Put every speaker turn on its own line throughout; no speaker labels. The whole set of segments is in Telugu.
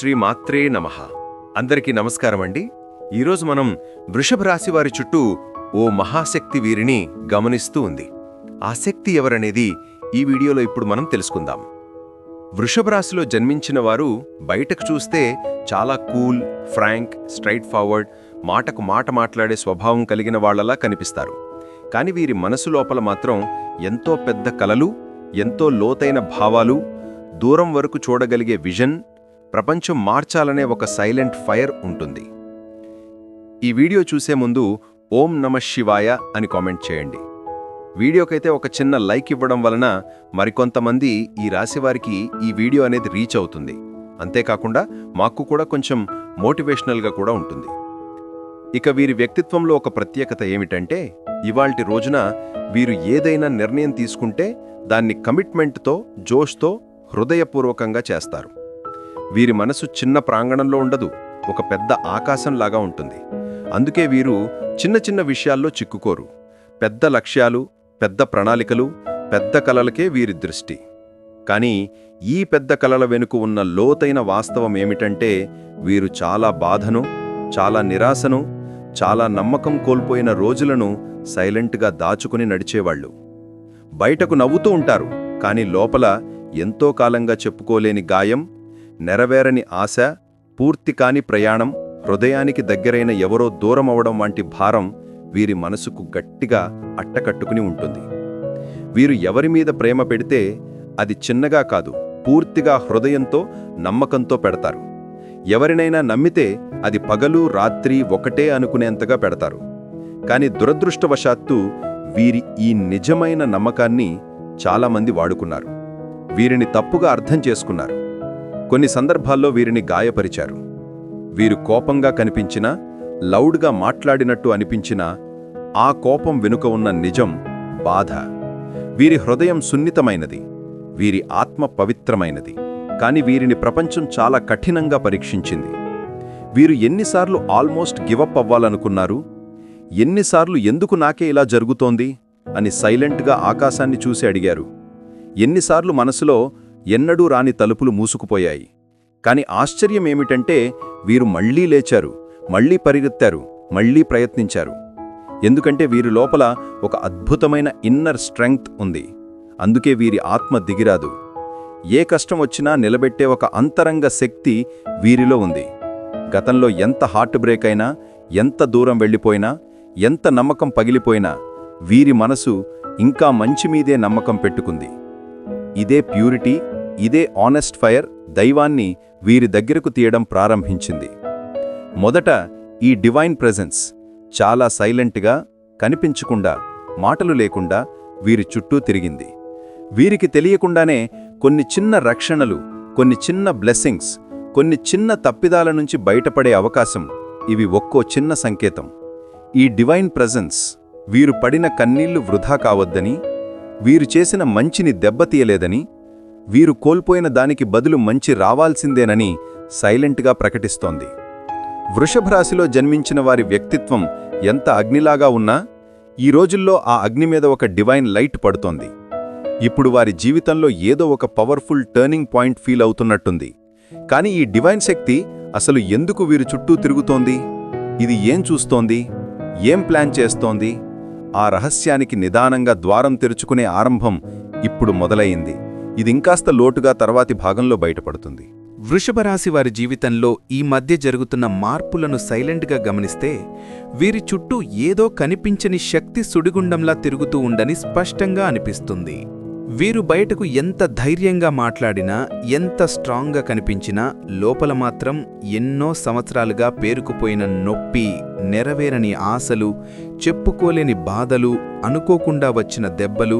శ్రీ మాత్రే నమ. అందరికీ నమస్కారం అండి. ఈరోజు మనం వృషభ రాశి వారి చుట్టూ ఓ మహాశక్తి వీరిని గమనిస్తూ ఉంది. ఆ శక్తి ఎవరనేది ఈ వీడియోలో ఇప్పుడు మనం తెలుసుకుందాం. వృషభ రాశిలో జన్మించిన వారు బయటకు చూస్తే చాలా కూల్ ఫ్రాంక్ స్ట్రైట్ ఫార్వర్డ్ మాటకు మాట మాట్లాడే స్వభావం కలిగిన వాళ్ళలా కనిపిస్తారు. కాని వీరి మనసు లోపల మాత్రం ఎంతో పెద్ద కలలు ఎంతో లోతైన భావాలు దూరం వరకు చూడగలిగే విజన్ ప్రపంచం మార్చాలనే ఒక సైలెంట్ ఫైర్ ఉంటుంది. ఈ వీడియో చూసే ముందు ఓం నమ శివాయ అని కామెంట్ చేయండి. వీడియోకైతే ఒక చిన్న లైక్ ఇవ్వడం వలన మరికొంతమంది ఈ రాశివారికి ఈ వీడియో అనేది రీచ్ అవుతుంది. అంతేకాకుండా మాకు కూడా కొంచెం మోటివేషనల్గా కూడా ఉంటుంది. ఇక వీరి వ్యక్తిత్వంలో ఒక ప్రత్యేకత ఏమిటంటే ఇవాల్టి రోజున వీరు ఏదైనా నిర్ణయం తీసుకుంటే దాన్ని కమిట్మెంట్తో జోష్తో హృదయపూర్వకంగా చేస్తారు. వీరి మనసు చిన్న ప్రాంగణంలో ఉండదు ఒక పెద్ద ఆకాశంలాగా ఉంటుంది. అందుకే వీరు చిన్న చిన్న విషయాల్లో చిక్కుకోరు. పెద్ద లక్ష్యాలు పెద్ద ప్రణాళికలు పెద్ద కలలకే వీరి దృష్టి. కానీ ఈ పెద్ద కలల వెనుక ఉన్న లోతైన వాస్తవం ఏమిటంటే వీరు చాలా బాధను చాలా నిరాశను చాలా నమ్మకం కోల్పోయిన రోజులను సైలెంట్గా దాచుకుని నడిచేవాళ్ళు. బయటకు నవ్వుతూ ఉంటారు కానీ లోపల ఎంతో కాలంగా చెప్పుకోలేని గాయం నెరవేరని ఆశ పూర్తి కాని ప్రయాణం హృదయానికి దగ్గరైన ఎవరో దూరమవడం వంటి భారం వీరి మనసుకు గట్టిగా అట్టకట్టుకుని ఉంటుంది. వీరు ఎవరి మీద ప్రేమ పెడితే అది చిన్నగా కాదు పూర్తిగా హృదయంతో నమ్మకంతో పెడతారు. ఎవరినైనా నమ్మితే అది పగలు రాత్రి ఒకటే అనుకునేంతగా పెడతారు. కాని దురదృష్టవశాత్తు వీరి ఈ నిజమైన నమ్మకాన్ని చాలామంది వాడుకున్నారు. వీరిని తప్పుగా అర్థం చేసుకున్నారు. కొన్ని సందర్భాల్లో వీరిని గాయపరిచారు. వీరు కోపంగా కనిపించినా లౌడ్గా మాట్లాడినట్టు అనిపించినా ఆ కోపం వెనుక ఉన్న నిజం బాధ వీరి హృదయం సున్నితమైనది వీరి ఆత్మ పవిత్రమైనది. కాని వీరిని ప్రపంచం చాలా కఠినంగా పరీక్షించింది. వీరు ఎన్నిసార్లు ఆల్మోస్ట్ గివప్ అవ్వాలనుకున్నారు? ఎన్నిసార్లు ఎందుకు నాకే ఇలా జరుగుతోంది? అని సైలెంట్గా ఆకాశాన్ని చూసి అడిగారు. ఎన్నిసార్లు మనసులో ఎన్నడూ రాని తలుపులు మూసుకుపోయాయి. కాని ఆశ్చర్యమేమిటంటే వీరు మళ్ళీ లేచారు మళ్ళీ పరిగెత్తారు మళ్ళీ ప్రయత్నించారు. ఎందుకంటే వీరి లోపల ఒక అద్భుతమైన ఇన్నర్ స్ట్రెంగ్త్ ఉంది. అందుకే వీరి ఆత్మ దిగిరాదు. ఏ కష్టం వచ్చినా నిలబెట్టే ఒక అంతరంగ శక్తి వీరిలో ఉంది. గతంలో ఎంత హార్ట్ బ్రేక్ అయినా ఎంత దూరం వెళ్ళిపోయినా ఎంత నమ్మకం పగిలిపోయినా వీరి మనసు ఇంకా మంచి మీదే నమ్మకం పెట్టుకుంది. ఇదే ప్యూరిటీ ఇదే ఆనెస్ట్ ఫైర్ దైవాన్ని వీరి దగ్గరకు తీయడం ప్రారంభించింది. మొదట ఈ డివైన్ ప్రెజెన్స్ చాలా సైలెంట్గా కనిపించకుండా మాటలు లేకుండా వీరి చుట్టూ తిరిగింది. వీరికి తెలియకుండానే కొన్ని చిన్న రక్షణలు కొన్ని చిన్న బ్లెస్సింగ్స్ కొన్ని చిన్న తప్పిదాల నుంచి బయటపడే అవకాశం ఇవి ఒక్కో చిన్న సంకేతం. ఈ డివైన్ ప్రెజెన్స్ వీరు పడిన కన్నీళ్ళు వృధా కావద్దని వీరు చేసిన మంచిని దెబ్బతీయలేదని వీరు కోల్పోయిన దానికి బదులు మంచి రావాల్సిందేనని సైలెంట్గా ప్రకటిస్తోంది. వృషభరాశిలో జన్మించిన వారి వ్యక్తిత్వం ఎంత అగ్నిలాగా ఉన్నా ఈ రోజుల్లో ఆ అగ్ని మీద ఒక డివైన్ లైట్ పడుతోంది. ఇప్పుడు వారి జీవితంలో ఏదో ఒక పవర్ఫుల్ టర్నింగ్ పాయింట్ ఫీల్ అవుతున్నట్టుంది. కానీ ఈ డివైన్ శక్తి అసలు ఎందుకు వీరి చుట్టూ తిరుగుతోంది? ఇది ఏం చూస్తోంది? ఏం ప్లాన్ చేస్తోంది? ఆ రహస్యానికి నిదానంగా ద్వారం తెరుచుకునే ఆరంభం ఇప్పుడు మొదలయింది ఇదింకాస్త లోటుగా తర్వాతి భాగంలో బయటపడుతుంది.
వృషభరాశి వారి జీవితంలో ఈ మధ్య జరుగుతున్న మార్పులను సైలెంట్గా గమనిస్తే వీరి చుట్టూ ఏదో కనిపించని శక్తి సుడిగుండంలా తిరుగుతూ ఉండని స్పష్టంగా అనిపిస్తుంది. వీరు బయటకు ఎంత ధైర్యంగా మాట్లాడినా ఎంత స్ట్రాంగ్గా కనిపించినా లోపల మాత్రం ఎన్నో సంవత్సరాలుగా పేరుకుపోయిన నొప్పి నెరవేరని ఆశలు చెప్పుకోలేని బాధలు అనుకోకుండా వచ్చిన దెబ్బలు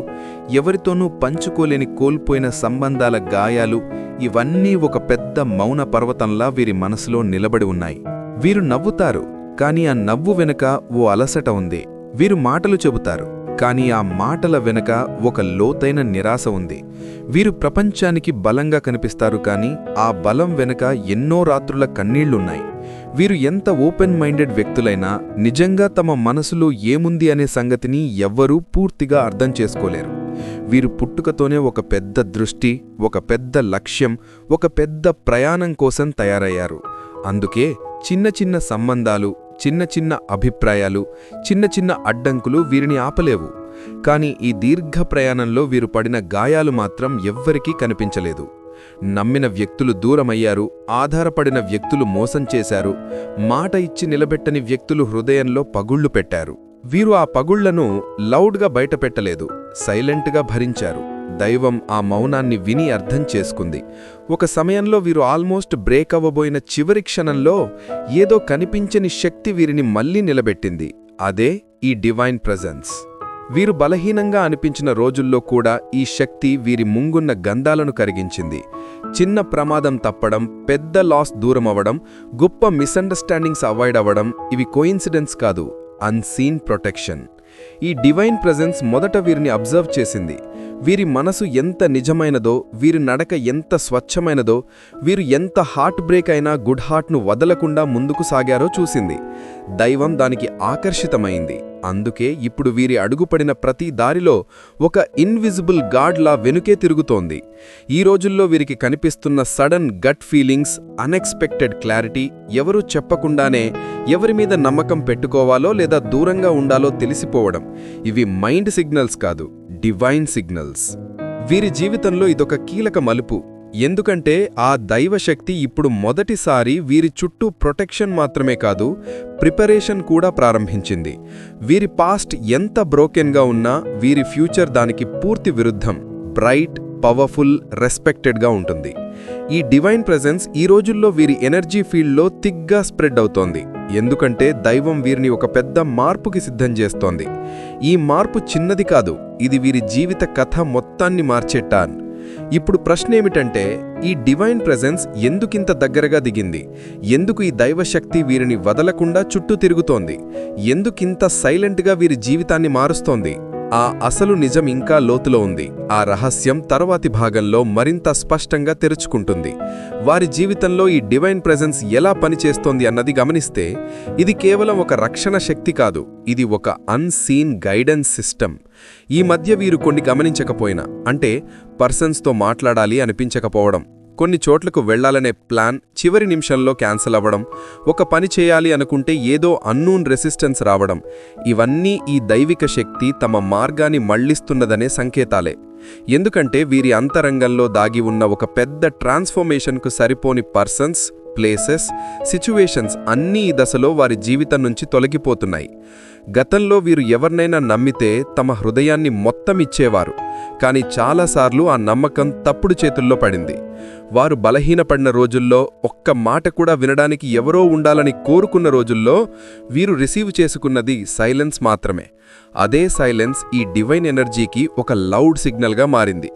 ఎవరితోనూ పంచుకోలేని కోల్పోయిన సంబంధాల గాయాలు ఇవన్నీ ఒక పెద్ద మౌన పర్వతంలా వీరి మనసులో నిలబడి ఉన్నాయి. వీరు నవ్వుతారు కాని ఆ నవ్వు వెనుక ఓ అలసట ఉంది. వీరు మాటలు చెబుతారు కానీ ఆ మాటల వెనుక ఒక లోతైన నిరాశ ఉంది. వీరు ప్రపంచానికి బలంగా కనిపిస్తారు కానీ ఆ బలం వెనక ఎన్నో రాత్రుల కన్నీళ్ళున్నాయి. వీరు ఎంత ఓపెన్ మైండెడ్ వ్యక్తులైనా నిజంగా తమ మనసులో ఏముంది అనే సంగతిని ఎవ్వరూ పూర్తిగా అర్థం చేసుకోలేరు. వీరు పుట్టుకతోనే ఒక పెద్ద దృష్టి ఒక పెద్ద లక్ష్యం ఒక పెద్ద ప్రయాణం కోసం తయారయ్యారు. అందుకే చిన్న చిన్న సంబంధాలు చిన్న చిన్న అభిప్రాయాలు చిన్న చిన్న అడ్డంకులు వీరిని ఆపలేవు. కానీ ఈ దీర్ఘ ప్రయాణంలో వీరు పడిన గాయాలు మాత్రం ఎవ్వరికీ కనిపించలేదు. నమ్మిన వ్యక్తులు దూరమయ్యారు ఆధారపడిన వ్యక్తులు మోసం చేశారు మాట ఇచ్చి నిలబెట్టని వ్యక్తులు హృదయంలో పగుళ్ళు పెట్టారు. వీరు ఆ పగుళ్ళను లౌడ్గా బయటపెట్టలేదు సైలెంట్గా భరించారు. దైవం ఆ మౌనాన్ని విని అర్థం చేసుకుంది. ఒక సమయంలో వీరు ఆల్మోస్ట్ బ్రేక్ అవ్వబోయిన చివరి క్షణంలో ఏదో కనిపించని శక్తి వీరిని మళ్ళీ నిలబెట్టింది. అదే ఈ డివైన్ ప్రజెన్స్. వీరు బలహీనంగా అనిపించిన రోజుల్లో కూడా ఈ శక్తి వీరి ముంగున్న గంధాలను కరిగించింది. చిన్న ప్రమాదం తప్పడం పెద్ద లాస్ దూరమవ్వడం గొప్ప మిస్అండర్స్టాండింగ్స్ అవాయిడ్ అవ్వడం ఇవి కోయిన్సిడెన్స్ కాదు అన్సీన్ ప్రొటెక్షన్. ఈ డివైన్ ప్రెజెన్స్ మొదట వీరిని అబ్జర్వ్ చేసింది. వీరి మనసు ఎంత నిజమైనదో వీరి నడక ఎంత స్వచ్ఛమైనదో వీరు ఎంత హార్ట్ బ్రేక్ అయినా గుడ్ హార్ట్ను వదలకుండా ముందుకు సాగారో చూసింది. దైవం దానికి ఆకర్షితమైంది. అందుకే ఇప్పుడు వీరి అడుగుపడిన ప్రతి దారిలో ఒక ఇన్విజిబుల్ గాడ్లా వెనుకే తిరుగుతోంది. ఈ రోజుల్లో వీరికి కనిపిస్తున్న sudden gut feelings unexpected clarity ఎవరూ చెప్పకుండానే ఎవరి మీద నమ్మకం పెట్టుకోవాలో లేదా దూరంగా ఉండాలో తెలిసిపోవడం. ఇవి మైండ్ సిగ్నల్స్ కాదు. డివైన్ సిగ్నల్స్ వీరి జీవితంలో ఇదొక కీలక మలుపు. ఎందుకంటే ఆ దైవశక్తి ఇప్పుడు మొదటిసారి వీరి చుట్టూ ప్రొటెక్షన్ మాత్రమే కాదు ప్రిపరేషన్ కూడా ప్రారంభించింది. వీరి పాస్ట్ ఎంత బ్రోకెన్గా ఉన్నా వీరి ఫ్యూచర్ దానికి పూర్తి విరుద్ధం బ్రైట్ పవర్ఫుల్ రెస్పెక్టెడ్గా ఉంటుంది. ఈ డివైన్ ప్రెజెన్స్ ఈ రోజుల్లో వీరి ఎనర్జీ ఫీల్డ్లో తిగ్గా స్ప్రెడ్ అవుతోంది. ఎందుకంటే దైవం వీరిని ఒక పెద్ద మార్పుకి సిద్ధం చేస్తోంది. ఈ మార్పు చిన్నది కాదు ఇది వీరి జీవిత కథ మొత్తాన్ని మార్చే ఇప్పుడు ప్రశ్న ఏమిటంటే ఈ డివైన్ ప్రెజెన్స్ ఎందుకింత దగ్గరగా దిగింది? ఎందుకు ఈ దైవశక్తి వీరిని వదలకుండా చుట్టూ తిరుగుతోంది? ఎందుకింత సైలెంట్గా వీరి జీవితాన్ని మారుస్తోంది? ఆ అసలు నిజం ఇంకా లోతులో ఉంది. ఆ రహస్యం తర్వాతి భాగంలో మరింత స్పష్టంగా తెరుచుకుంటుంది. వారి జీవితంలో ఈ డివైన్ ప్రెజెన్స్ ఎలా పనిచేస్తోంది అన్నది గమనిస్తే ఇది కేవలం ఒక రక్షణ శక్తి కాదు ఇది ఒక అన్సీన్ గైడెన్స్ సిస్టమ్. ఈ మధ్య వీరు కొన్ని గమనించకపోయినా అంటే పర్సన్స్తో మాట్లాడాలి అనిపించకపోవడం. కొన్ని చోట్లకు వెళ్ళాలనే ప్లాన్ చివరి నిమిషంలో క్యాన్సిల్ అవ్వడం ఒక పని చేయాలి అనుకుంటే ఏదో అన్నూన్ రెసిస్టెన్స్ రావడం ఇవన్నీ ఈ దైవిక శక్తి తమ మార్గాన్ని మళ్ళిస్తున్నదనే సంకేతాలే. ఎందుకంటే వీరి అంతరంగంలో దాగి ఉన్న ఒక పెద్ద ట్రాన్స్ఫర్మేషన్కు సరిపోని పర్సన్స్ ప్లేసెస్ సిచ్యువేషన్స్ అన్నీ ఈ దశలో వారి జీవితం నుంచి తొలగిపోతున్నాయి. గతంలో వీరు ఎవరినైనా నమ్మితే తమ హృదయాన్ని మొత్తం ఇచ్చేవారు కానీ చాలాసార్లు ఆ నమ్మకం తప్పుడు చేతుల్లో పడింది. వారు బలహీనపడిన రోజుల్లో ఒక్క మాట కూడా వినడానికి ఎవరో ఉండాలని కోరుకున్న రోజుల్లో వీరు రిసీవ్ చేసుకున్నది సైలెన్స్ మాత్రమే. అదే సైలెన్స్ ఈ డివైన్ ఎనర్జీకి ఒక లౌడ్ సిగ్నల్గా మారింది.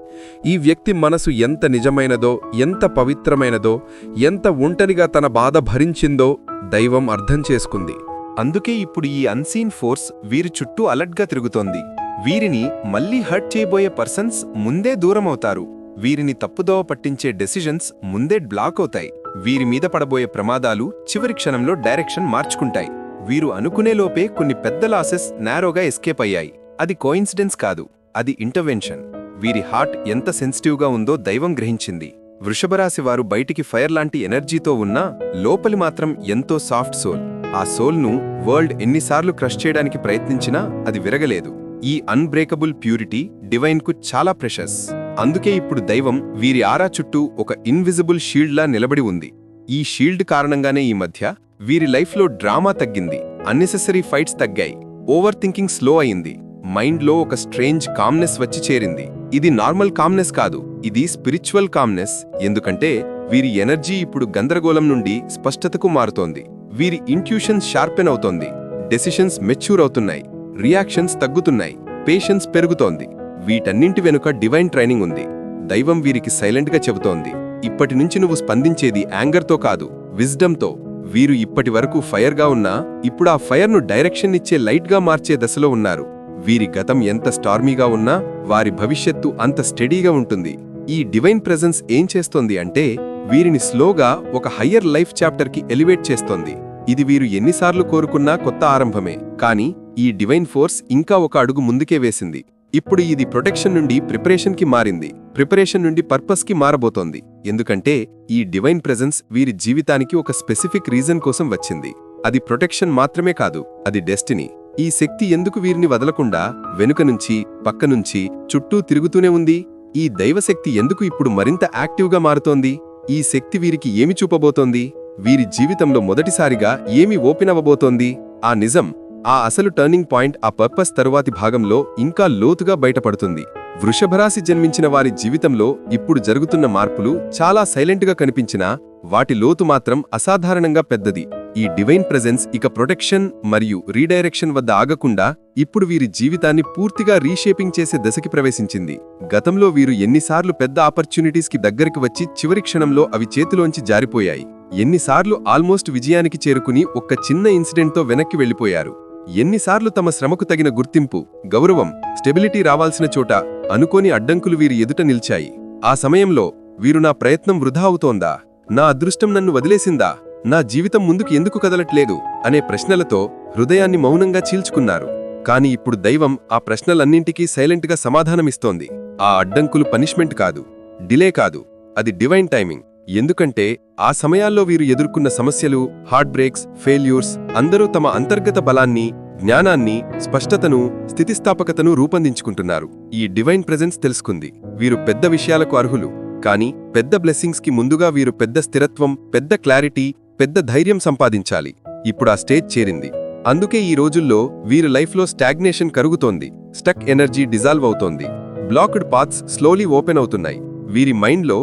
ఈ వ్యక్తి మనసు ఎంత నిజమైనదో ఎంత పవిత్రమైనదో ఎంత ఒంటరిగా తన బాధ భరించిందో దైవం అర్థం చేసుకుంది.
అందుకే ఇప్పుడు ఈ అన్సీన్ ఫోర్స్ వీరి చుట్టూ అలర్ట్గా తిరుగుతోంది. వీరిని మళ్ళీ హర్ట్ చేయబోయే పర్సన్స్ ముందే దూరమవుతారు. వీరిని తప్పుదోవ పట్టించే డెసిషన్స్ ముందే బ్లాక్ అవుతాయి. వీరి మీద పడబోయే ప్రమాదాలు చివరి క్షణంలో డైరెక్షన్ మార్చుకుంటాయి. వీరు అనుకునేలోపే కొన్ని పెద్ద లాసెస్ నేరోగా ఎస్కేప్ అయ్యాయి. అది కోయిన్సిడెన్స్ కాదు అది ఇంటర్వెన్షన్. వీరి హార్ట్ ఎంత సెన్సిటివ్గా ఉందో దైవం గ్రహించింది. వృషభరాశి వారు బయటికి ఫైర్ లాంటి ఎనర్జీతో ఉన్నా లోపలి మాత్రం ఎంతో సాఫ్ట్ సోల్. ఆ సోల్ను వరల్డ్ ఎన్నిసార్లు క్రష్ చేయడానికి ప్రయత్నించినా అది విరగలేదు. ఈ అన్బ్రేకబుల్ ప్యూరిటీ డివైన్కు చాలా ప్రెషస్ అందుకే ఇప్పుడు దైవం వీరి ఆరా చుట్టూ ఒక ఇన్విజిబుల్ షీల్డ్లా నిలబడి ఉంది. ఈ షీల్డ్ కారణంగానే ఈ మధ్య వీరి లైఫ్లో డ్రామా తగ్గింది. అన్నెసెసరీ ఫైట్స్ తగ్గాయి. ఓవర్ థింకింగ్ స్లో అయింది మైండ్లో ఒక స్ట్రేంజ్ కామ్నెస్ వచ్చి చేరింది. ఇది నార్మల్ కామ్నెస్ కాదు. ఇది స్పిరిచువల్ కామ్నెస్ ఎందుకంటే వీరి ఎనర్జీ ఇప్పుడు గందరగోళం నుండి స్పష్టతకు మారుతోంది. వీరి ఇంట్యూషన్ షార్పెన్ అవుతోంది. డెసిషన్స్ మెచ్యూర్ అవుతున్నాయి. రియాక్షన్స్ తగ్గుతున్నాయి పేషెన్స్ పెరుగుతోంది. వీటన్నింటి వెనుక డివైన్ ట్రైనింగ్ ఉంది. దైవం వీరికి సైలెంట్గా చెబుతోంది. ఇప్పటి నుంచి నువ్వు స్పందించేది యాంగర్తో కాదు విజ్డమ్తో. వీరు ఇప్పటి వరకు ఫైర్గా ఉన్నా ఇప్పుడు ఆ ఫైర్ను డైరెక్షన్ ఇచ్చే లైట్గా మార్చే దశలో ఉన్నారు. వీరి గతం ఎంత స్టార్మీగా ఉన్నా వారి భవిష్యత్తు అంత స్టడీగా ఉంటుంది. ఈ డివైన్ ప్రెజెన్స్ ఏం చేస్తోంది అంటే వీరిని స్లోగా ఒక హయ్యర్ లైఫ్ చాప్టర్కి ఎలివేట్ చేస్తోంది. ఇది వీరు ఎన్నిసార్లు కోరుకున్నా కొత్త ఆరంభమే. కానీ ఈ డివైన్ ఫోర్స్ ఇంకా ఒక అడుగు ముందుకే వేసింది.
ఇప్పుడు ఇది ప్రొటెక్షన్ నుండి ప్రిపరేషన్కి మారింది. ప్రిపరేషన్ నుండి పర్పస్కి మారబోతోంది. ఎందుకంటే ఈ డివైన్ ప్రెజెన్స్ వీరి జీవితానికి ఒక స్పెసిఫిక్ రీజన్ కోసం వచ్చింది. అది ప్రొటెక్షన్ మాత్రమే కాదు అది డెస్టినీ. ఈ శక్తి ఎందుకు వీరిని వదలకుండా వెనుక నుంచి పక్క నుంచి చుట్టూ తిరుగుతూనే ఉంది? ఈ దైవశక్తి ఎందుకు ఇప్పుడు మరింత యాక్టివ్గా మారుతోంది? ఈ శక్తి వీరికి ఏమి చూపబోతోంది? వీరి జీవితంలో మొదటిసారిగా ఏమి ఓపెన్ అవ్వబోతోంది? ఆ నిజం ఆ అసలు టర్నింగ్ పాయింట్ ఆ పర్పస్ తరువాతి భాగంలో ఇంకా లోతుగా బయటపడుతుంది. వృషభరాశి జన్మించిన వారి జీవితంలో ఇప్పుడు జరుగుతున్న మార్పులు చాలా సైలెంట్గా కనిపించినా వాటి లోతు మాత్రం అసాధారణంగా పెద్దది. ఈ డివైన్ ప్రెజెన్స్ ఇక ప్రొటెక్షన్ మరియు రీడైరెక్షన్ వద్ద ఆగకుండా ఇప్పుడు వీరి జీవితాన్ని పూర్తిగా రీషేపింగ్ చేసే దశకి ప్రవేశించింది. గతంలో వీరు ఎన్నిసార్లు పెద్ద ఆపర్చునిటీస్కి దగ్గరికి వచ్చి చివరి క్షణంలో అవి చేతిలోంచి జారిపోయాయి. ఎన్నిసార్లు ఆల్మోస్ట్ విజయానికి చేరుకుని ఒక్క చిన్న ఇన్సిడెంట్తో వెనక్కి వెళ్ళిపోయారు ఎన్నిసార్లు తమ శ్రమకు తగిన గుర్తింపు గౌరవం స్టెబిలిటీ రావాల్సిన చోట అనుకోని అడ్డంకులు వీరి ఎదుట నిల్చాయి. ఆ సమయంలో వీరు నా ప్రయత్నం వృధా అవుతోందా? నా అదృష్టం నన్ను వదిలేసిందా? నా జీవితం ముందుకు ఎందుకు కదలట్లేదు? అనే ప్రశ్నలతో హృదయాన్ని మౌనంగా చీల్చుకున్నారు. కాని ఇప్పుడు దైవం ఆ ప్రశ్నలన్నింటికీ సైలెంట్గా సమాధానమిస్తోంది. ఆ అడ్డంకులు పనిష్మెంట్ కాదు డిలే కాదు అది డివైన్ టైమింగ్. ఎందుకంటే ఆ సమయాల్లో వీరు ఎదుర్కొన్న సమస్యలు హార్ట్ బ్రేక్స్ ఫెయిల్యూర్స్ అందరూ తమ అంతర్గత బలాన్ని జ్ఞానాన్ని స్పష్టతను స్థితిస్థాపకతను రూపొందించుకుంటున్నారు. ఈ డివైన్ ప్రెజెన్స్ తెలుసుకుంది. వీరు పెద్ద విషయాలకు అర్హులు. కానీ పెద్ద బ్లెస్సింగ్స్కి ముందుగా వీరు పెద్ద స్థిరత్వం పెద్ద క్లారిటీ పెద్ద ధైర్యం సంపాదించాలి. ఇప్పుడు ఆ స్టేజ్ చేరింది. అందుకే ఈ రోజుల్లో వీరి లైఫ్లో స్టాగ్నేషన్ కరుగుతోంది. స్టక్ ఎనర్జీ డిజాల్వ్ అవుతోంది. బ్లాక్డ్ పాత్స్ స్లోలీ ఓపెన్ అవుతున్నాయి. వీరి మైండ్లో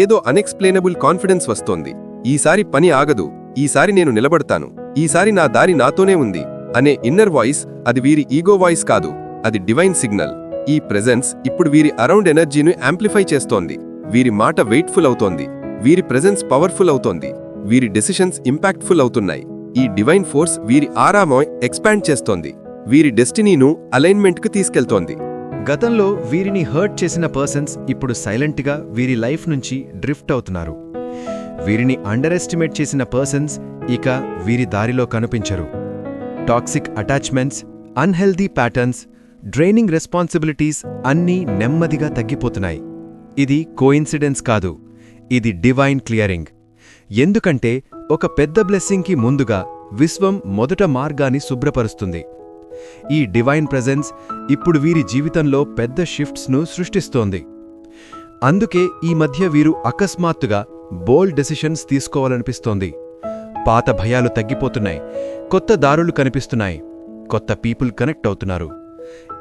ఏదో అన్ఎక్స్ప్లెయినబుల్ కాన్ఫిడెన్స్ వస్తోంది. ఈసారి పని ఆగదు. ఈసారి నేను నిలబడతాను. ఈసారి నా దారి నాతోనే ఉంది అనే ఇన్నర్ వాయిస్ అది వీరి ఈగో వాయిస్ కాదు. అది డివైన్ సిగ్నల్ ఈ ప్రెజెన్స్ ఇప్పుడు వీరి అరౌండ్ ఎనర్జీని యాంప్లిఫై చేస్తోంది. వీరి మాట వెయిట్ఫుల్ అవుతోంది. వీరి ప్రెజెన్స్ పవర్ఫుల్ అవుతోంది. వీరి డెసిషన్స్ ఇంపాక్ట్ఫుల్ అవుతున్నాయి. ఈ డివైన్ ఫోర్స్ వీరి ఆరామోయ్ ఎక్స్పాండ్ చేస్తోంది. వీరి డెస్టినీను అలైన్మెంట్కు తీసుకెళ్తోంది.
గతంలో వీరిని హర్ట్ చేసిన పర్సన్స్ ఇప్పుడు సైలెంట్గా వీరి లైఫ్ నుంచి డ్రిఫ్ట్ అవుతున్నారు. వీరిని అండర్ ఎస్టిమేట్ చేసిన పర్సన్స్ ఇక వీరి దారిలో కనిపించరు. Toxic attachments unhealthy patterns draining responsibilities అన్నీ నెమ్మదిగా తగ్గిపోతున్నాయి. ఇది కోయిన్సిడెన్స్ కాదు ఇది డివైన్ క్లియరింగ్. ఎందుకంటే ఒక పెద్ద బ్లెస్సింగ్కి ముందుగా విశ్వం మొదట మార్గాన్ని శుభ్రపరుస్తుంది. ఈ డివైన్ ప్రెజెన్స్ ఇప్పుడు వీరి జీవితంలో పెద్ద షిఫ్ట్స్ను సృష్టిస్తోంది. అందుకే ఈ మధ్య వీరు అకస్మాత్తుగా బోల్డ్ డెసిషన్స్ తీసుకోవాలనిపిస్తోంది. పాత భయాలు తగ్గిపోతున్నాయి కొత్త దారులు కనిపిస్తున్నాయి కొత్త పీపుల్ కనెక్ట్ అవుతున్నారు.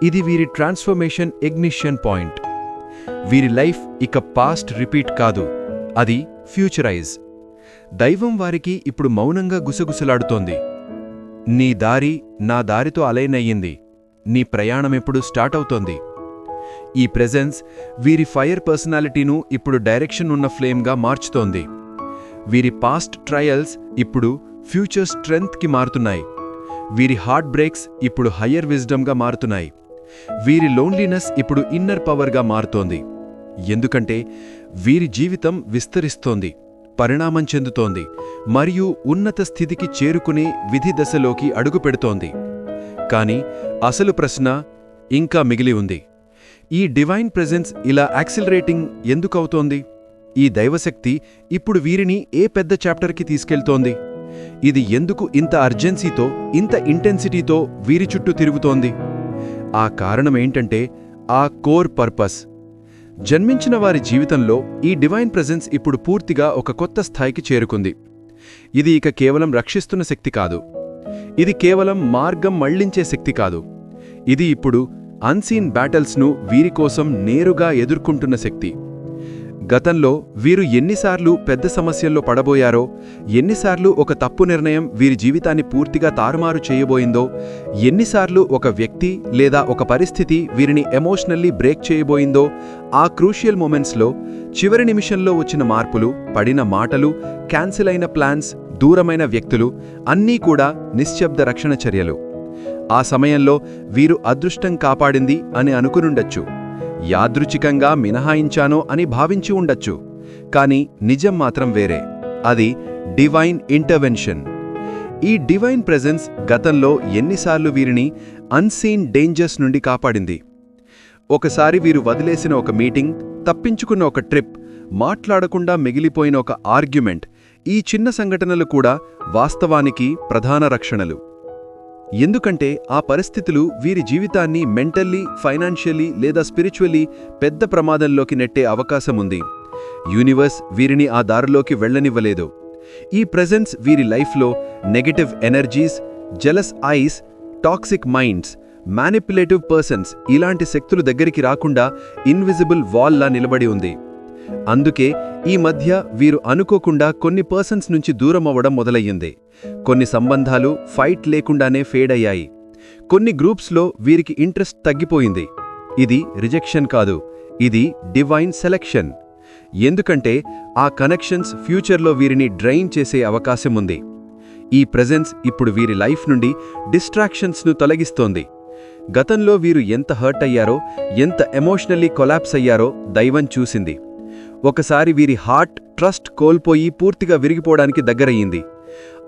ఇది వీరి ట్రాన్స్ఫర్మేషన్ ఎగ్నిషన్ పాయింట్. వీరి లైఫ్ ఇక పాస్ట్ రిపీట్ కాదు అది ఫ్యూచరైజ్. దైవం వారికి ఇప్పుడు మౌనంగా గుసగుసలాడుతోంది. నీ దారి నా దారితో అలైన్ అయ్యింది నీ ప్రయాణమెప్పుడు స్టార్ట్ అవుతోంది ఈ ప్రెజెన్స్ వీరి ఫైర్ పర్సనాలిటీను ఇప్పుడు డైరెక్షన్ ఉన్న ఫ్లేమ్గా మార్చుతోంది. వీరి పాస్ట్ ట్రయల్స్ ఇప్పుడు ఫ్యూచర్ స్ట్రెంగ్త్కి మారుతున్నాయి. వీరి హార్ట్ బ్రేక్స్ ఇప్పుడు హయ్యర్ విజ్డమ్గా మారుతున్నాయి. వీరి లోన్లీనెస్ ఇప్పుడు ఇన్నర్ పవర్గా మారుతోంది. ఎందుకంటే వీరి జీవితం విస్తరిస్తోంది. పరిణామం చెందుతోంది మరియు ఉన్నత స్థితికి చేరుకునే విధి దశలోకి అడుగుపెడుతోంది కాని అసలు ప్రశ్న ఇంకా మిగిలి ఉంది. ఈ డివైన్ ప్రెజెన్స్ ఇలా యాక్సిలరేటింగ్ ఎందుకవుతోంది ఈ దైవశక్తి ఇప్పుడు వీరిని ఏ పెద్ద చాప్టర్కి తీసుకెళ్తోంది? ఇది ఎందుకు ఇంత అర్జెన్సీతో ఇంత ఇంటెన్సిటీతో వీరి చుట్టూ తిరుగుతోంది? ఆ కారణమేంటంటే ఆ కోర్ పర్పస్ జన్మించిన వారి జీవితంలో ఈ డివైన్ ప్రెజెన్స్ ఇప్పుడు పూర్తిగా ఒక కొత్త స్థాయికి చేరుకుంది. ఇది ఇక కేవలం రక్షిస్తున్న శక్తి కాదు. ఇది కేవలం మార్గం మళ్ళించే శక్తి కాదు. ఇది ఇప్పుడు అన్సీన్ బ్యాటల్స్ను వీరికోసం నేరుగా ఎదుర్కొంటున్న శక్తి. గతంలో వీరు ఎన్నిసార్లు పెద్ద సమస్యల్లో పడబోయారో ఎన్నిసార్లు ఒక తప్పు నిర్ణయం వీరి జీవితాన్ని పూర్తిగా తారుమారు చేయబోయిందో ఎన్నిసార్లు ఒక వ్యక్తి లేదా ఒక పరిస్థితి వీరిని ఎమోషనల్లీ బ్రేక్ చేయబోయిందో ఆ క్రూషియల్ మూమెంట్స్లో చివరి నిమిషంలో వచ్చిన మార్పులు పడిన మాటలు క్యాన్సిల్ అయిన ప్లాన్స్ దూరమైన వ్యక్తులు అన్నీ కూడా నిశ్శబ్ద రక్షణ చర్యలు. ఆ సమయంలో వీరు అదృష్టం కాపాడింది అని అనుకునుండొచ్చు. యాదృచ్ఛికంగా మినహాయించానో అని భావించి ఉండొచ్చు కాని నిజం మాత్రం వేరే. అది డివైన్ ఇంటర్వెన్షన్. ఈ డివైన్ ప్రెజెన్స్ గతంలో ఎన్నిసార్లు వీరిని అన్సీన్ డేంజర్స్ నుండి కాపాడింది.
ఒకసారి వీరు వదిలేసిన ఒక మీటింగ్ తప్పించుకున్న ఒక ట్రిప్ మాట్లాడకుండా మిగిలిపోయిన ఒక ఆర్గ్యుమెంట్ ఈ చిన్న సంఘటనలు కూడా వాస్తవానికి ప్రధాన రక్షణలు. ఎందుకంటే ఆ పరిస్థితులు వీరి జీవితాన్ని మెంటల్లీ ఫైనాన్షియల్లీ లేదా స్పిరిచువల్లీ పెద్ద ప్రమాదంలోకి నెట్టే అవకాశముంది యూనివర్స్ వీరిని ఆ దారిలోకి వెళ్ళనివ్వలేదు. ఈ ప్రెజెన్స్ వీరి లైఫ్లో negative energies jealous eyes toxic minds manipulative persons ఇలాంటి శక్తులు దగ్గరికి రాకుండా ఇన్విజిబుల్ వాల్లా నిలబడి ఉంది. అందుకే ఈ మధ్య వీరు అనుకోకుండా కొన్ని పర్సన్స్ నుంచి దూరం అవ్వడం మొదలయ్యింది. కొన్ని సంబంధాలు ఫైట్ లేకుండానే ఫేడ్ అయ్యాయి. కొన్ని గ్రూప్స్లో వీరికి ఇంట్రెస్ట్ తగ్గిపోయింది. ఇది రిజెక్షన్ కాదు ఇది డివైన్ సెలెక్షన్ ఎందుకంటే ఆ కనెక్షన్స్ ఫ్యూచర్లో వీరిని డ్రైన్ చేసే అవకాశం ఉంది. ఈ ప్రెజెన్స్ ఇప్పుడు వీరి లైఫ్ నుండి డిస్ట్రాక్షన్స్ను తొలగిస్తోంది. గతంలో వీరు ఎంత హర్ట్ అయ్యారో ఎంత ఎమోషనల్లీ కొలాప్స్ అయ్యారో దైవం చూసింది. ఒకసారి వీరి హార్ట్ ట్రస్ట్ కోల్పోయి పూర్తిగా విరిగిపోవడానికి దగ్గరయ్యింది.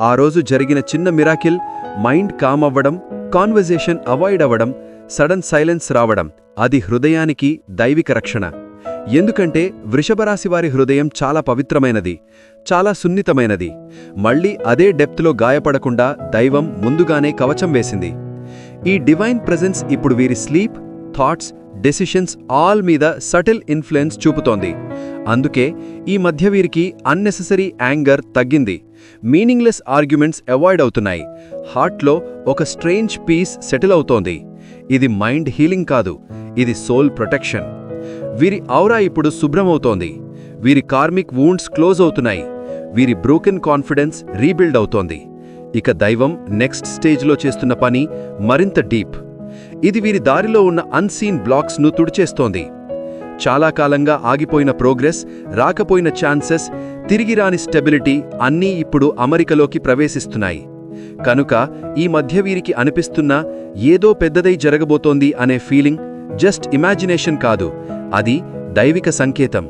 ఆ రోజు జరిగిన చిన్న మిరాకిల్ మైండ్ కామ్ అవ్వడం కాన్వర్జేషన్ అవాయిడ్ అవ్వడం సడన్ సైలెన్స్ రావడం అది హృదయానికి దైవిక రక్షణ. ఎందుకంటే వృషభరాశి వారి హృదయం చాలా పవిత్రమైనది చాలా సున్నితమైనది. మళ్ళీ అదే డెప్త్లో గాయపడకుండా దైవం ముందుగానే కవచం వేసింది. ఈ డివైన్ ప్రెజెన్స్ ఇప్పుడు వీరి స్లీప్ థాట్స్ డెసిషన్స్ ఆల్ మీద సటిల్ ఇన్ఫ్లుయెన్స్ చూపుతోంది అందుకే ఈ మధ్య వీరికి అన్నెసెసరీ యాంగర్ తగ్గింది మీనింగ్లెస్ ఆర్గ్యుమెంట్స్ అవాయిడ్ అవుతున్నాయి హార్ట్లో ఒక స్ట్రేంజ్ పీస్ సెటిల్ అవుతోంది ఇది మైండ్ హీలింగ్ కాదు ఇది సోల్ ప్రొటెక్షన్ వీరి ఔరా ఇప్పుడు శుభ్రమవుతోంది వీరి కార్మిక్ వూండ్స్ క్లోజ్ అవుతున్నాయి వీరి బ్రోకెన్ కాన్ఫిడెన్స్ రీబిల్డ్ అవుతోంది ఇక దైవం నెక్స్ట్ స్టేజ్లో చేస్తున్న పని మరింత డీప్ ఇది వీరి దారిలో ఉన్న అన్సీన్ బ్లాక్స్ను తుడిచేస్తోంది. చాలా కాలంగా ఆగిపోయిన ప్రోగ్రెస్ రాకపోయిన ఛాన్సెస్ తిరిగి రాని స్టెబిలిటీ అన్నీ ఇప్పుడు అమరికలోకి ప్రవేశిస్తున్నాయి. కనుక ఈ మధ్య వీరికి అనిపిస్తున్న ఏదో పెద్దదై జరగబోతోంది అనే ఫీలింగ్ జస్ట్ ఇమాజినేషన్ కాదు అది దైవిక సంకేతం.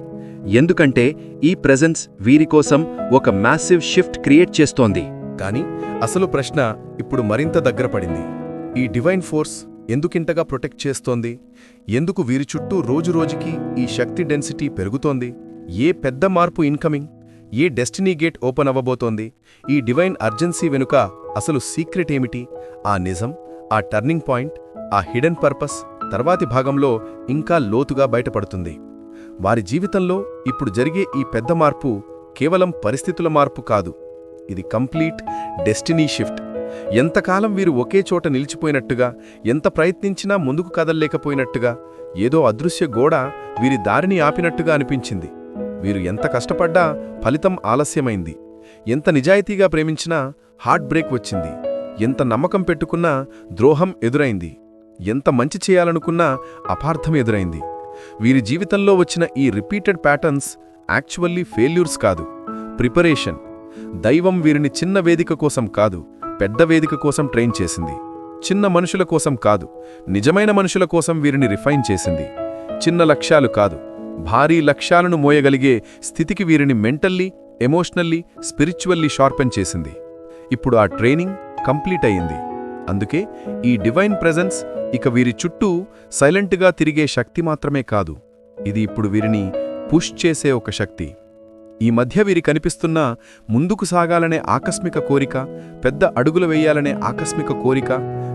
ఎందుకంటే ఈ ప్రెజెన్స్ వీరి కోసం ఒక మ్యాసివ్ షిఫ్ట్ క్రియేట్ చేస్తోంది.
కానీ అసలు ప్రశ్న ఇప్పుడు మరింత దగ్గర పడింది. ఈ డివైన్ ఫోర్స్ ఎందుకింతగా ప్రొటెక్ట్ చేస్తోంది? ఎందుకు వీరి చుట్టూ రోజురోజుకి ఈ శక్తి డెన్సిటీ పెరుగుతోంది? ఏ పెద్ద మార్పు ఇన్కమింగ్? ఏ డెస్టినీ గేట్ ఓపెన్ అవ్వబోతోంది? ఈ డివైన్ అర్జెన్సీ వెనుక అసలు సీక్రెట్ ఏమిటి? ఆ నిజం ఆ టర్నింగ్ పాయింట్ ఆ హిడెన్ పర్పస్ తర్వాతి భాగంలో ఇంకా లోతుగా బయటపడుతుంది. వారి జీవితంలో ఇప్పుడు జరిగే ఈ పెద్ద మార్పు కేవలం పరిస్థితుల మార్పు కాదు. ఇది కంప్లీట్ డెస్టినీ షిఫ్ట్. ఎంతకాలం వీరు ఒకే చోట నిలిచిపోయినట్టుగా ఎంత ప్రయత్నించినా ముందుకు కదల్లేకపోయినట్టుగా ఏదో అదృశ్య గోడ వీరి దారిని ఆపినట్టుగా అనిపించింది. వీరు ఎంత కష్టపడ్డా ఫలితం ఆలస్యమైంది. ఎంత నిజాయితీగా ప్రేమించినా హార్ట్ బ్రేక్ వచ్చింది. ఎంత నమ్మకం పెట్టుకున్నా ద్రోహం ఎదురైంది. ఎంత మంచి చేయాలనుకున్నా అపార్థం ఎదురైంది. వీరి జీవితంలో వచ్చిన ఈ రిపీటెడ్ ప్యాటర్న్స్ యాక్చువల్లీ ఫెయిల్యూర్స్ కాదు. ప్రిపరేషన్. దైవం వీరిని చిన్న వేదిక కోసం కాదు పెద్ద వేదిక కోసం ట్రైన్ చేసింది. చిన్న మనుషుల కోసం కాదు నిజమైన మనుషుల కోసం వీరిని రిఫైన్ చేసింది. చిన్న లక్ష్యాలు కాదు భారీ లక్ష్యాలను మోయగలిగే స్థితికి వీరిని మెంటల్లీ ఎమోషనల్లీ స్పిరిచువల్లీ షార్పెన్ చేసింది. ఇప్పుడు ఆ ట్రైనింగ్ కంప్లీట్ అయింది అందుకే ఈ డివైన్ ప్రెజెన్స్ ఇక వీరి చుట్టూ సైలెంట్గా తిరిగే శక్తి మాత్రమే కాదు ఇది ఇప్పుడు వీరిని పుష్ చేసే ఒక శక్తి. ఈ మధ్య వీరి కనిపిస్తున్న ముందుకు సాగాలనే ఆకస్మిక కోరిక పెద్ద అడుగులు వేయాలనే ఆకస్మిక కోరిక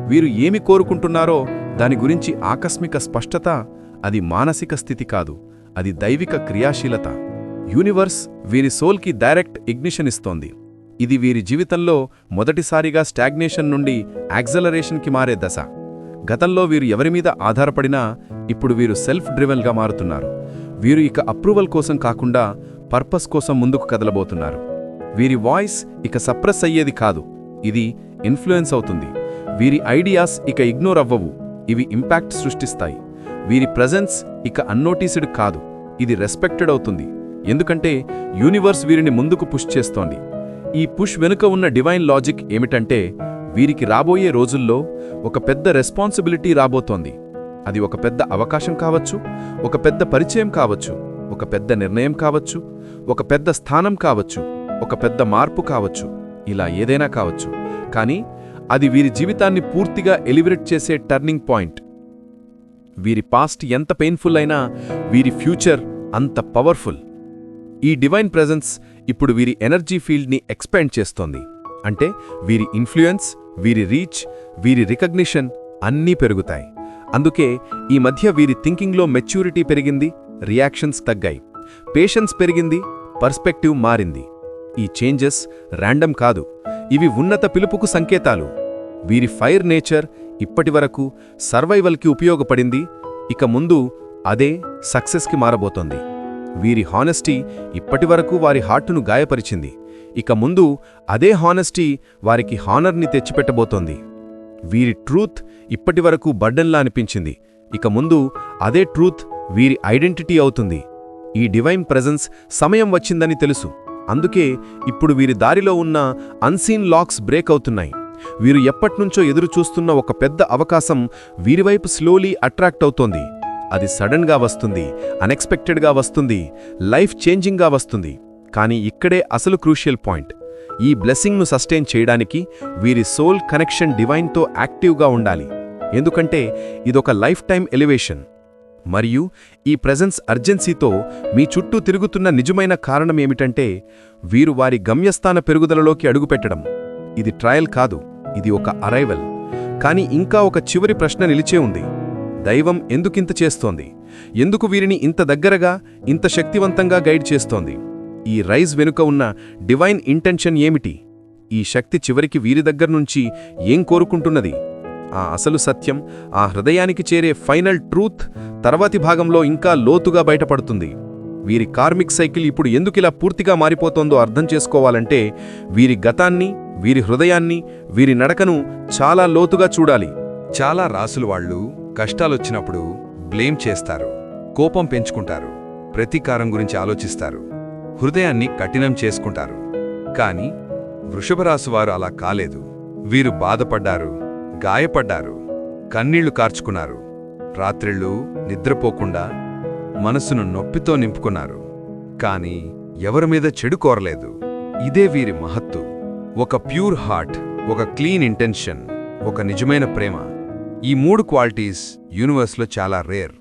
వీరు ఏమి కోరుకుంటున్నారో దాని గురించి ఆకస్మిక స్పష్టత అది మానసిక స్థితి కాదు అది దైవిక క్రియాశీలత. యూనివర్స్ వీరి సోల్కి డైరెక్ట్ ఇగ్నిషన్ ఇస్తోంది. ఇది వీరి జీవితంలో మొదటిసారిగా స్టాగ్నేషన్ నుండి యాక్సలరేషన్కి మారే దశ. గతంలో వీరు ఎవరిమీద ఆధారపడినా ఇప్పుడు వీరు సెల్ఫ్ డ్రివెన్గా మారుతున్నారు. వీరు ఇక అప్రూవల్ కోసం కాకుండా పర్పస్ కోసం ముందుకు కదలబోతున్నారు. వీరి వాయిస్ ఇక సప్రెస్ అయ్యేది కాదు. ఇది ఇన్ఫ్లుయెన్స్ అవుతుంది. వీరి ఐడియాస్ ఇక ఇగ్నోర్ అవ్వవు. ఇవి ఇంపాక్ట్ సృష్టిస్తాయి. వీరి ప్రజెన్స్ ఇక అన్నోటీస్డ్ కాదు. ఇది రెస్పెక్టెడ్ అవుతుంది. ఎందుకంటే యూనివర్స్ వీరిని ముందుకు పుష్ చేస్తోంది. ఈ పుష్ వెనుక ఉన్న డివైన్ లాజిక్ ఏమిటంటే వీరికి రాబోయే రోజుల్లో ఒక పెద్ద రెస్పాన్సిబిలిటీ రాబోతోంది. అది ఒక పెద్ద అవకాశం కావచ్చు ఒక పెద్ద పరిచయం కావచ్చు ఒక పెద్ద నిర్ణయం కావచ్చు ఒక పెద్ద స్థానం కావచ్చు ఒక పెద్ద మార్పు కావచ్చు ఇలా ఏదైనా కావచ్చు. కానీ అది వీరి జీవితాన్ని పూర్తిగా ఎలివరేట్ చేసే టర్నింగ్ పాయింట్. వీరి పాస్ట్ ఎంత పెయిన్ఫుల్ అయినా వీరి ఫ్యూచర్ అంత పవర్ఫుల్. ఈ డివైన్ ప్రెజెన్స్ ఇప్పుడు వీరి ఎనర్జీ ఫీల్డ్ని ఎక్స్పాండ్ చేస్తోంది. అంటే వీరి ఇన్ఫ్లుయెన్స్ వీరి రీచ్ వీరి రికగ్నిషన్ అన్నీ పెరుగుతాయి. అందుకే ఈ మధ్య వీరి థింకింగ్లో మెచ్యూరిటీ పెరిగింది రియాక్షన్స్ తగ్గాయి. పేషెన్స్ పెరిగింది పర్స్పెక్టివ్ మారింది. ఈ చేంజెస్ ర్యాండమ్ కాదు ఇవి ఉన్నత పిలుపుకు సంకేతాలు. వీరి ఫైర్ నేచర్ ఇప్పటివరకు సర్వైవల్కి ఉపయోగపడింది ఇక ముందు అదే సక్సెస్కి మారబోతోంది. వీరి హానెస్టీ ఇప్పటివరకు వారి హార్టును గాయపరిచింది ఇక ముందు అదే హానెస్టీ వారికి హానర్ని తెచ్చిపెట్టబోతోంది. వీరి ట్రూత్ ఇప్పటివరకు బడ్డన్లా అనిపించింది ఇక ముందు అదే ట్రూత్ వీరి ఐడెంటిటీ అవుతుంది. ఈ డివైన్ ప్రెజెన్స్ సమయం వచ్చిందని తెలుసు. అందుకే ఇప్పుడు వీరి దారిలో ఉన్న అన్సీన్ లాక్స్ బ్రేక్ అవుతున్నాయి. వీరు ఎప్పట్నుంచో ఎదురు చూస్తున్న ఒక పెద్ద అవకాశం వీరివైపు స్లోలీ అట్రాక్ట్ అవుతోంది. అది సడన్గా వస్తుంది అన్ఎక్స్పెక్టెడ్గా వస్తుంది లైఫ్ చేంజింగ్గా వస్తుంది. కానీ ఇక్కడే అసలు క్రూషియల్ పాయింట్. ఈ బ్లెస్సింగ్ను సస్టైన్ చేయడానికి వీరి సోల్ కనెక్షన్ డివైన్తో యాక్టివ్గా ఉండాలి. ఎందుకంటే ఇదొక లైఫ్ టైం ఎలివేషన్. మరియు ఈ ప్రెజెన్స్ అర్జెన్సీతో మీ చుట్టూ తిరుగుతున్న నిజమైన కారణమేమిటంటే వీరు వారి గమ్యస్థాన పెరుగుదలలోకి అడుగుపెట్టడం. ఇది ట్రయల్ కాదు ఇది ఒక అరైవల్ కానీ ఇంకా ఒక చివరి ప్రశ్న నిలిచే ఉంది. దైవం ఎందుకింత చేస్తోంది? ఎందుకు వీరిని ఇంత దగ్గరగా ఇంత శక్తివంతంగా గైడ్ చేస్తోంది? ఈ రైజ్ వెనుక ఉన్న డివైన్ ఇంటెన్షన్ ఏమిటి? ఈ శక్తి చివరికి వీరి దగ్గర్నుంచి ఏం కోరుకుంటున్నది? ఆ అసలు సత్యం ఆ హృదయానికి చేరే ఫైనల్ ట్రూత్ తర్వాతి భాగంలో ఇంకా లోతుగా బయటపడుతుంది. వీరి కార్మిక్ సైకిల్ ఇప్పుడు ఎందుకిలా పూర్తిగా మారిపోతోందో అర్థం చేసుకోవాలంటే వీరి గతాన్ని వీరి హృదయాన్ని వీరి నడకను చాలా లోతుగా చూడాలి.
చాలా రాసులు వాళ్ళు కష్టాలొచ్చినప్పుడు బ్లేమ్ చేస్తారు కోపం పెంచుకుంటారు ప్రతీకారం గురించి ఆలోచిస్తారు హృదయాన్ని కఠినం చేసుకుంటారు. కాని వృషభరాశివారు అలా కాలేదు. వీరు బాధపడ్డారు గాయపడ్డారు. కన్నీళ్ళు కార్చుకున్నారు. రాత్రిళ్ళు నిద్రపోకుండా మనసును నొప్పితో నింపుకున్నారు. కాని ఎవరి మీద చెడు కోరలేదు. ఇదే వీరి మహత్తు. ఒక ప్యూర్ హార్ట్ ఒక క్లీన్ ఇంటెన్షన్ ఒక నిజమైన ప్రేమ. ఈ మూడు క్వాలిటీస్ యూనివర్స్లో చాలా రేర్.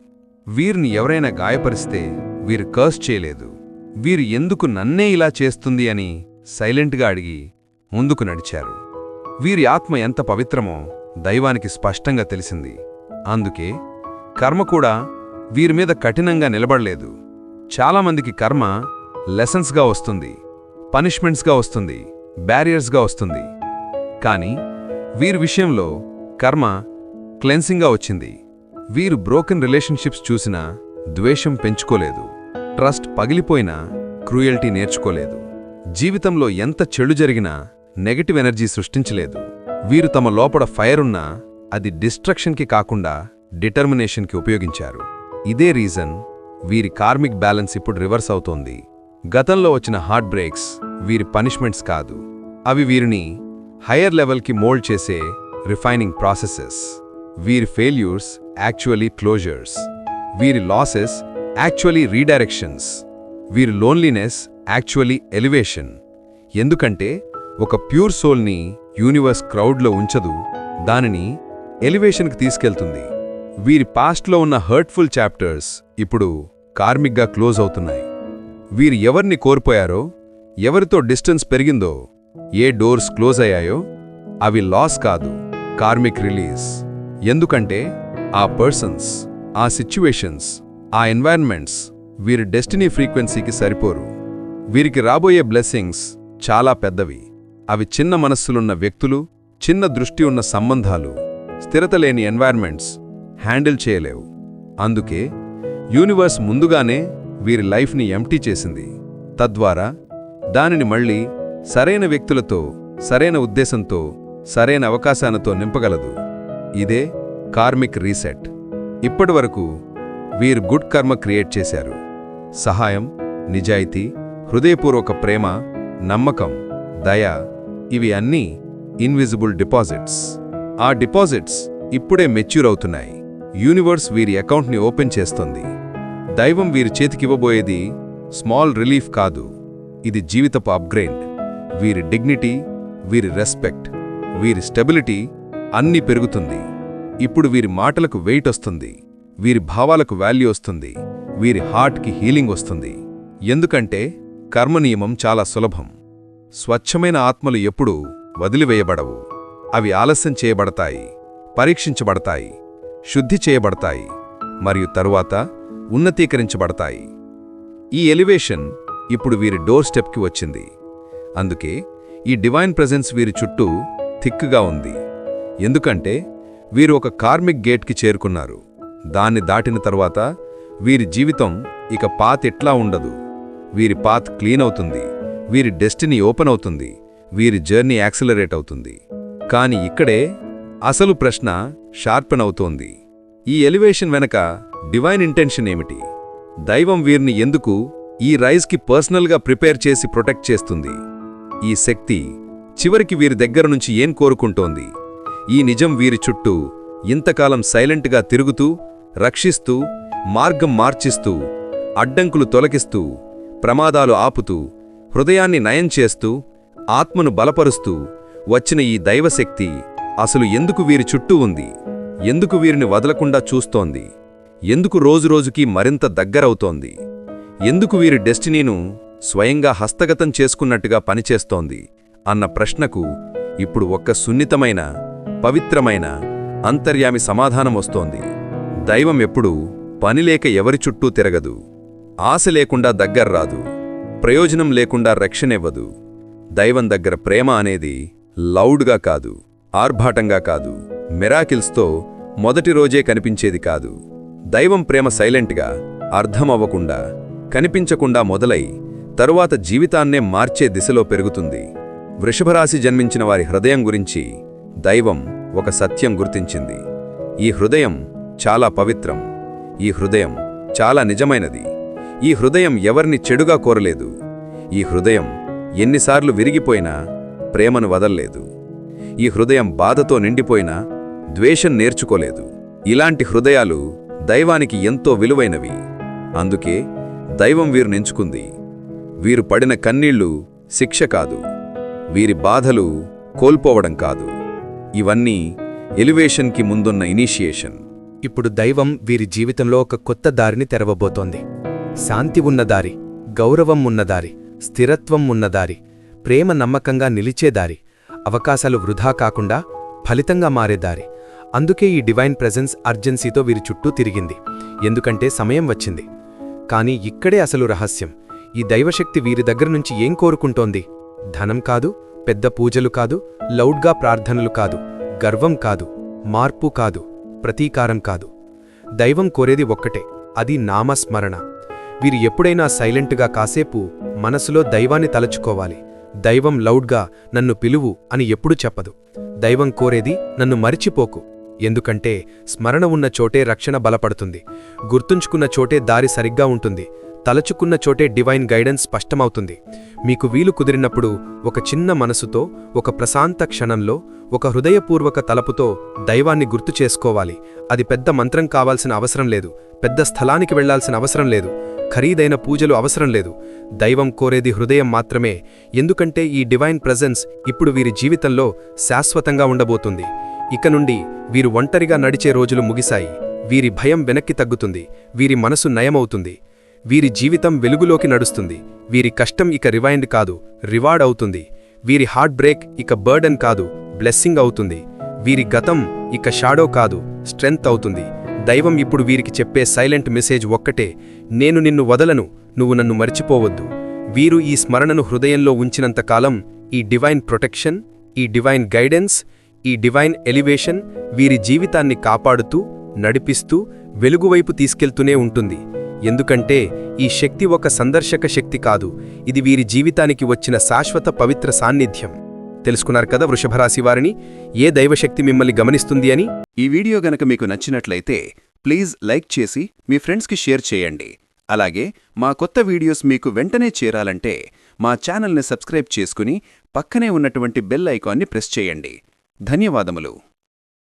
వీరిని ఎవరైనా గాయపరిస్తే వీరు కర్స్ చేయలేదు. వీరు ఎందుకు నన్నే ఇలా చేస్తుంది అని సైలెంట్గా అడిగి ముందుకు నడిచారు. వీరి ఆత్మ ఎంత పవిత్రమో దైవానికి స్పష్టంగా తెలిసింది. అందుకే కర్మ కూడా వీరి మీద కఠినంగా నిలబడలేదు. చాలామందికి కర్మ లెసన్స్గా వస్తుంది పనిష్మెంట్స్గా వస్తుంది బ్యారియర్స్గా వస్తుంది. కానీ వీరి విషయంలో కర్మ క్లెన్సింగ్గా వచ్చింది. వీరు బ్రోకెన్ రిలేషన్షిప్స్ చూసినా ద్వేషం పెంచుకోలేదు. ట్రస్ట్ పగిలిపోయినా క్రూయల్టీ నేర్చుకోలేదు. జీవితంలో ఎంత చెడు జరిగినా నెగటివ్ ఎనర్జీ సృష్టించలేదు. వీరు తమ లోపల ఫైర్ ఉన్నా అది డిస్ట్రక్షన్కి కాకుండా డిటర్మినేషన్కి ఉపయోగించారు. ఇదే రీజన్ వీరి కార్మిక్ బ్యాలెన్స్ ఇప్పుడు రివర్స్ అవుతోంది. గతంలో వచ్చిన హార్ట్ బ్రేక్స్ వీరి పనిష్మెంట్స్ కాదు. అవి వీరిని హయ్యర్ లెవెల్కి మోల్డ్ చేసే రిఫైనింగ్ ప్రాసెసెస్. వీరి ఫెయిల్యూర్స్ యాక్చువల్లీ క్లోజర్స్. వీరి లాసెస్ యాక్చువల్లీ రీడైరెక్షన్స్. వీరి లోన్లీనెస్ యాక్చువల్లీ ఎలివేషన్. ఎందుకంటే ఒక ప్యూర్ సోల్ని యూనివర్స్ క్రౌడ్లో ఉంచదు దానిని ఎలివేషన్కి తీసుకెళ్తుంది. వీరి పాస్ట్లో ఉన్న హర్ట్ఫుల్ చాప్టర్స్ ఇప్పుడు కార్మిక్గా క్లోజ్ అవుతున్నాయి. వీరు ఎవరిని కోల్పోయారో ఎవరితో డిస్టెన్స్ పెరిగిందో ఏ డోర్స్ క్లోజ్ అయ్యాయో అవి లాస్ కాదు కార్మిక్ రిలీజ్. ఎందుకంటే ఆ పర్సన్స్ ఆ సిచ్యువేషన్స్ ఆ ఎన్వైర్న్మెంట్స్ వీరి డెస్టినీ ఫ్రీక్వెన్సీకి సరిపోరు. వీరికి రాబోయే బ్లెస్సింగ్స్ చాలా పెద్దవి. అవి చిన్న మనస్సులున్న వ్యక్తులు చిన్న దృష్టి ఉన్న సంబంధాలు స్థిరత లేని ఎన్వైర్న్మెంట్స్ హ్యాండిల్ చేయలేవు. అందుకే యూనివర్స్ ముందుగానే వీరి లైఫ్ని ఎంటీ చేసింది. తద్వారా దానిని మళ్ళీ సరైన వ్యక్తులతో సరైన ఉద్దేశంతో సరైన అవకాశాలతో నింపగలదు. ఇదే కార్మిక్ రీసెట్ ఇప్పటివరకు వీరు గుడ్ కర్మ క్రియేట్ చేశారు. సహాయం నిజాయితీ హృదయపూర్వక ప్రేమ నమ్మకం దయ ఇవి అన్నీ ఇన్విజిబుల్ డిపాజిట్స్ ఆ డిపాజిట్స్ ఇప్పుడే మెచ్యూర్ అవుతున్నాయి. యూనివర్స్ వీరి అకౌంట్ని ఓపెన్ చేస్తుంది. దైవం వీరి చేతికివ్వబోయేది స్మాల్ రిలీఫ్ కాదు. ఇది జీవితపు అప్గ్రేడ్ వీరి డిగ్నిటీ వీరి రెస్పెక్ట్ వీరి స్టెబిలిటీ అన్నీ పెరుగుతుంది. ఇప్పుడు వీరి మాటలకు వెయిట్ వస్తుంది.
వీరి భావాలకు వాల్యూ వస్తుంది. వీరి హార్ట్కి హీలింగ్ వస్తుంది. ఎందుకంటే కర్మనియమం చాలా సులభం. స్వచ్ఛమైన ఆత్మలు ఎప్పుడూ వదిలివేయబడవు. అవి ఆలస్యం చేయబడతాయి పరీక్షించబడతాయి శుద్ధి చేయబడతాయి మరియు తరువాత ఉన్నతీకరించబడతాయి. ఈ ఎలివేషన్ ఇప్పుడు వీరి డోర్ స్టెప్కి వచ్చింది. అందుకే ఈ డివైన్ ప్రెజెన్స్ వీరి చుట్టూ థిక్గా ఉంది. ఎందుకంటే వీరు ఒక కార్మిక్ గేట్కి చేరుకున్నారు. దాన్ని దాటిన తరువాత వీరి జీవితం ఇక పాత్ ఎట్లా ఉండదు. వీరి పాత్ క్లీన్ అవుతుంది. వీరి డెస్టినీ ఓపెన్ అవుతుంది వీరి జర్నీ యాక్సిలరేట్ అవుతుంది. కాని ఇక్కడే అసలు ప్రశ్న షార్పెన్ అవుతోంది. ఈ ఎలివేషన్ వెనక డివైన్ ఇంటెన్షన్ ఏమిటి? దైవం వీరిని ఎందుకు ఈ రైజ్కి పర్సనల్గా ప్రిపేర్ చేసి ప్రొటెక్ట్ చేస్తుంది? ఈ శక్తి చివరికి వీరి దగ్గర నుంచి ఏం కోరుకుంటోంది? ఈ నిజం వీరి చుట్టూ ఇంతకాలం సైలెంట్గా తిరుగుతూ రక్షిస్తూ మార్గం మార్చిస్తూ అడ్డంకులు తొలగిస్తూ ప్రమాదాలు ఆపుతూ హృదయాన్ని నయం చేస్తూ ఆత్మను బలపరుస్తూ వచ్చిన ఈ దైవశక్తి అసలు ఎందుకు వీరి చుట్టూ ఉంది? ఎందుకు వీరిని వదలకుండా చూస్తోంది? ఎందుకు రోజురోజుకీ మరింత దగ్గరవుతోంది? ఎందుకు వీరి డెస్టినీను స్వయంగా హస్తగతం చేసుకున్నట్టుగా పనిచేస్తోంది? అన్న ప్రశ్నకు ఇప్పుడు ఒక్క సున్నితమైన పవిత్రమైన అంతర్యామి సమాధానం వస్తోంది. దైవం ఎప్పుడూ పనిలేక ఎవరి చుట్టూ తిరగదు. ఆశ లేకుండా దగ్గర్రాదు ప్రయోజనం లేకుండా రక్షణివ్వదు. దైవం దగ్గర ప్రేమ అనేది లౌడ్గా కాదు ఆర్భాటంగా కాదు మెరాకిల్స్తో మొదటి రోజే కనిపించేది కాదు. దైవం ప్రేమ సైలెంట్గా అర్థమవ్వకుండా కనిపించకుండా మొదలై తరువాత జీవితాన్నే మార్చే దిశలో పెరుగుతుంది. వృషభరాశి జన్మించిన వారి హృదయం గురించి దైవం ఒక సత్యం గుర్తించింది. ఈ హృదయం చాలా పవిత్రం. ఈ హృదయం చాలా నిజమైనది. ఈ హృదయం ఎవరిని చెడుగా కోరలేదు. ఈ హృదయం ఎన్నిసార్లు విరిగిపోయినా ప్రేమను వదల్లేదు. ఈ హృదయం బాధతో నిండిపోయినా ద్వేషం నేర్చుకోలేదు. ఇలాంటి హృదయాలు దైవానికి ఎంతో విలువైనవి. అందుకే దైవం వీరు నెంచుకుంది. వీరు పడిన కన్నీళ్ళు శిక్ష కాదు. వీరి బాధలు కోల్పోవడం కాదు. ఇవన్నీ ఎలివేషన్కి ముందున్న ఇనీషియేషన్.
ఇప్పుడు దైవం వీరి జీవితంలో ఒక కొత్త దారిని తెరవబోతోంది. శాంతి ఉన్నదారి గౌరవం ఉన్నదారి స్థిరత్వం ఉన్నదారి ప్రేమ నమ్మకంగా నిలిచేదారి అవకాశాలు వృధా కాకుండా ఫలితంగా మారేదారి. అందుకే ఈ డివైన్ ప్రెజెన్స్ అర్జెన్సీతో వీరి చుట్టూ తిరిగింది. ఎందుకంటే సమయం వచ్చింది. కానీ ఇక్కడే అసలు రహస్యం. ఈ దైవశక్తి వీరి దగ్గర నుంచి ఏం కోరుకుంటోంది? ధనం కాదు పెద్ద పూజలు కాదు లౌడ్గా ప్రార్థనలు కాదు గర్వం కాదు మార్పు కాదు ప్రతీకారం కాదు. దైవం కోరేది ఒక్కటే అది నామస్మరణ. వీరు ఎప్పుడైనా సైలెంట్గా కాసేపు మనసులో దైవాన్ని తలచుకోవాలి. దైవం లౌడ్గా నన్ను పిలువు అని ఎప్పుడు చెప్పదు. దైవం కోరేది నన్ను మరిచిపోకు. ఎందుకంటే స్మరణ ఉన్న చోటే రక్షణ బలపడుతుంది. గుర్తుంచుకున్న చోటే దారి సరిగ్గా ఉంటుంది. తలచుకున్న చోటే డివైన్ గైడెన్స్ స్పష్టమవుతుంది. మీకు వీలు కుదిరినప్పుడు ఒక చిన్న మనసుతో ఒక ప్రశాంత క్షణంలో ఒక హృదయపూర్వక తలపుతో దైవాన్ని గుర్తు చేసుకోవాలి. అది పెద్ద మంత్రం కావాల్సిన అవసరం లేదు. పెద్ద స్థలానికి వెళ్ళాల్సిన అవసరం లేదు. ఖరీదైన పూజలు అవసరం లేదు. దైవం కోరేది హృదయం మాత్రమే. ఎందుకంటే ఈ డివైన్ ప్రెజెన్స్ ఇప్పుడు వీరి జీవితంలో శాశ్వతంగా ఉండబోతుంది. ఇక నుండి వీరు ఒంటరిగా నడిచే రోజులు ముగిశాయి. వీరి భయం వెనక్కి తగ్గుతుంది. వీరి మనసు నయమవుతుంది. వీరి జీవితం వెలుగులోకి నడుస్తుంది. వీరి కష్టం ఇక రివైండ్ కాదు రివార్డ్ అవుతుంది. వీరి హార్ట్ బ్రేక్ ఇక బర్డన్ కాదు బ్లెస్సింగ్ అవుతుంది. వీరి గతం ఇక షాడో కాదు స్ట్రెంగ్త్ అవుతుంది. దైవం ఇప్పుడు వీరికి చెప్పే సైలెంట్ మెసేజ్ ఒక్కటే నేను నిన్ను వదలను నువ్వు నన్ను మర్చిపోవద్దు. వీరు ఈ స్మరణను హృదయంలో ఉంచినంతకాలం ఈ డివైన్ ప్రొటెక్షన్ ఈ డివైన్ గైడెన్స్ ఈ డివైన్ ఎలివేషన్ వీరి జీవితాన్ని కాపాడుతూ నడిపిస్తూ వెలుగువైపు తీసుకెళ్తూనే ఉంటుంది. ఎందుకంటే ఈ శక్తి ఒక సందర్శక శక్తి కాదు ఇది వీరి జీవితానికి వచ్చిన శాశ్వత పవిత్ర సాన్నిధ్యం. తెలుసుకున్నారు కదా వృషభరాశి వారిని? ఏ దైవశక్తి మిమ్మల్ని గమనిస్తుంది అని?
ఈ వీడియో గనక మీకు నచ్చినట్లయితే ప్లీజ్ లైక్ చేసి మీ ఫ్రెండ్స్కి షేర్ చేయండి. అలాగే మా కొత్త వీడియోస్ మీకు వెంటనే చేరాలంటే మా ఛానల్ని సబ్స్క్రైబ్ చేసుకుని పక్కనే ఉన్నటువంటి బెల్ ఐకాన్ని ప్రెస్ చేయండి. ధన్యవాదములు.